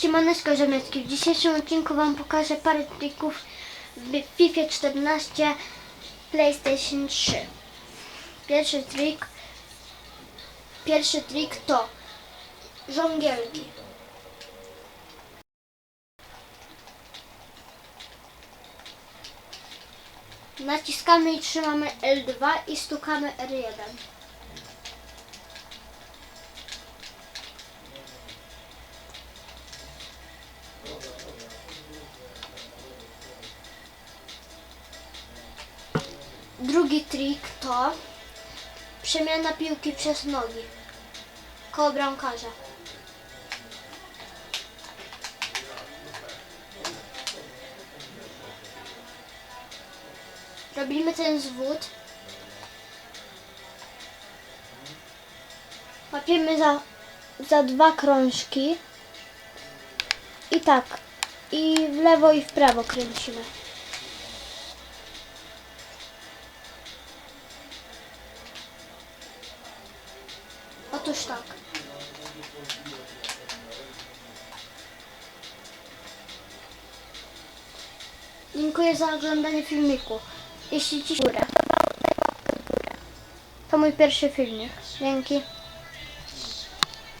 Siemaneczko Rzemiecki. W dzisiejszym odcinku Wam pokażę parę trików w FIFA 14 PlayStation 3. Pierwszy trik Pierwszy trik to żongielki. Naciskamy i trzymamy L2 i stukamy R1. Drugi trik to przemiana piłki przez nogi koło bramkarza. Robimy ten zwód. Łapiemy za, za dwa krążki. I tak. I w lewo i w prawo kręcimy. Otóż tak. Dziękuję za oglądanie filmiku. Jeśli Ci się. To mój pierwszy filmik. Dzięki.